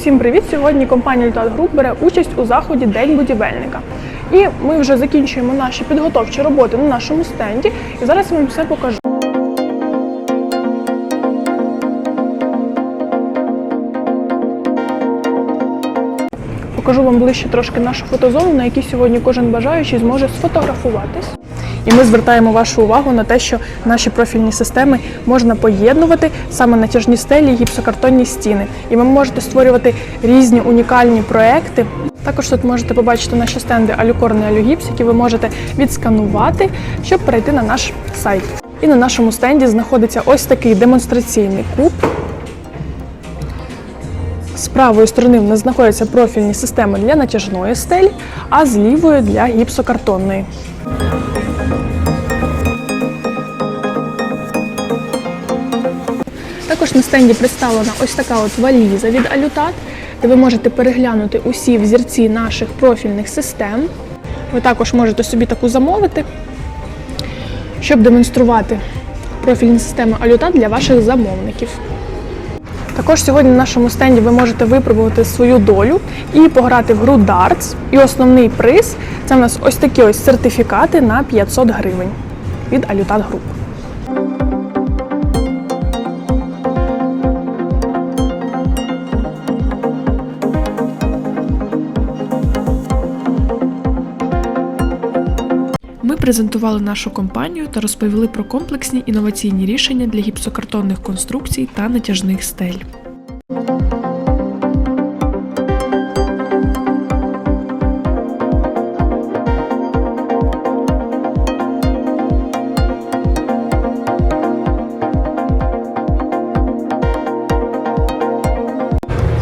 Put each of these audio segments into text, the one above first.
Усім привіт! Сьогодні компанія Лютат Груп бере участь у заході День будівельника. І ми вже закінчуємо наші підготовчі роботи на нашому стенді. І зараз я вам все покажу. Покажу вам ближче трошки нашу фотозону, на якій сьогодні кожен бажаючий зможе сфотографуватись. І ми звертаємо вашу увагу на те, що наші профільні системи можна поєднувати саме натяжні стелі і гіпсокартонні стіни. І ви можете створювати різні унікальні проекти. Також тут можете побачити наші стенди Алюкорн і Алюгіпс, які ви можете відсканувати, щоб перейти на наш сайт. І на нашому стенді знаходиться ось такий демонстраційний куб. З правої сторони в нас знаходяться профільні системи для натяжної стелі, а з лівої для гіпсокартонної. Також на стенді представлена ось така от валіза від Алютат, де ви можете переглянути усі взірці наших профільних систем. Ви також можете собі таку замовити, щоб демонструвати профільні системи Алютат для ваших замовників. Також сьогодні на нашому стенді ви можете випробувати свою долю і пограти в гру Darts. І основний приз це в нас ось такі ось сертифікати на 500 гривень від Алютат Груп. Презентували нашу компанію та розповіли про комплексні інноваційні рішення для гіпсокартонних конструкцій та натяжних стель.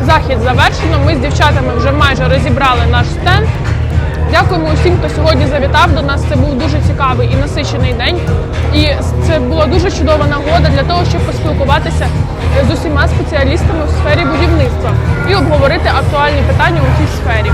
Захід завершено. Ми з дівчатами вже майже розібрали наш стенд. Дякуємо усім, хто сьогодні завітав до нас. Це був дуже цікавий і насичений день. І це була дуже чудова нагода для того, щоб поспілкуватися з усіма спеціалістами в сфері будівництва і обговорити актуальні питання у цій сфері.